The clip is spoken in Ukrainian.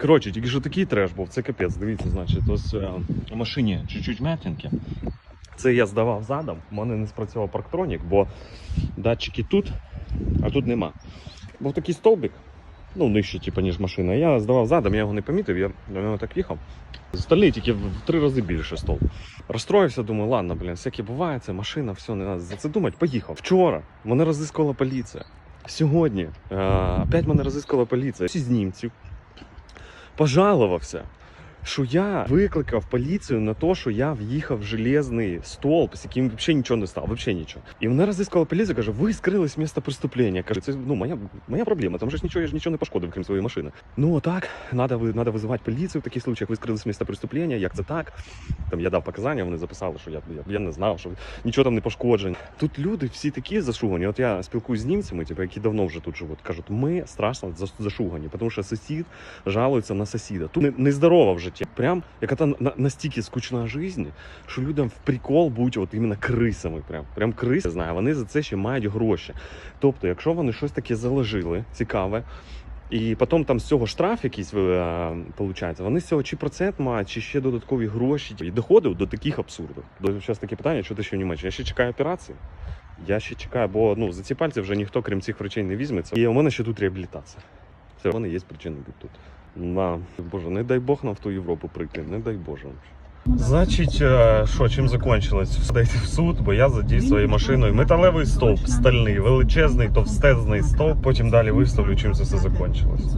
Коротше, тільки що такий треш був, це капець. Дивіться, значить, ось е, у машині чуть-чуть м'ятинки. Це я здавав задом, у мене не спрацював парктронік, бо датчики тут, а тут нема. Був такий стовбик, ну нижче, типу, ніж машина. Я здавав задом, я його не помітив, я до нього так їхав. Стальний тільки в три рази більше стовп. Розстроївся, думаю, ладно, блін, всяке буває, це машина, все, не треба за це думати. Поїхав. Вчора мене розіскала поліція. Сьогодні е, опять мене розіскала поліція. Всі з німців пожалувався, що я викликав поліцію на те, що я в'їхав в железний столб, з яким взагалі нічого не став, взагалі нічого. І мене розіскала поліція, каже, ви скрились з місця преступлення. Каже, це ну моя, моя проблема. Там же ж нічого, я ж нічого не пошкодив, крім своєї машини. Ну так, надо, ви- надо визивати поліцію в таких случаях. Ви скрились з місця преступлення, як це так? Там я дав показання, вони записали, що я, я, я не знав, що нічого там не пошкоджено. Тут люди всі такі зашугані. От я спілкуюсь з німцями, типу, які давно вже тут живуть. Кажуть, ми страшно зашугані, тому що сусід жалується на сусіда. Тут не- нездорова в. Прям яка та настільки скучна життя, що людям в прикол бути от іменно крисами. Прям прям криси знаю. Вони за це ще мають гроші. Тобто, якщо вони щось таке заложили, цікаве. І потім там з цього штраф якийсь е, получається, вони з цього чи процент мають, чи ще додаткові гроші. І доходив до таких абсурдів. Зараз таке питання, що ти ще в Німеччині? Я ще чекаю операції. Я ще чекаю, бо ну за ці пальці вже ніхто, крім цих речей, не візьметься. І у мене ще тут реабілітація. Все, вони є причини бути тут. На боже, не дай Бог нам в ту Європу прийти, не дай Боже. Значить, е, що чим закінчилось? Встайте в суд, бо я задій своєю машиною металевий стовп, стальний, величезний, товстезний стовп. Потім далі виставлю, чим це все закінчилось.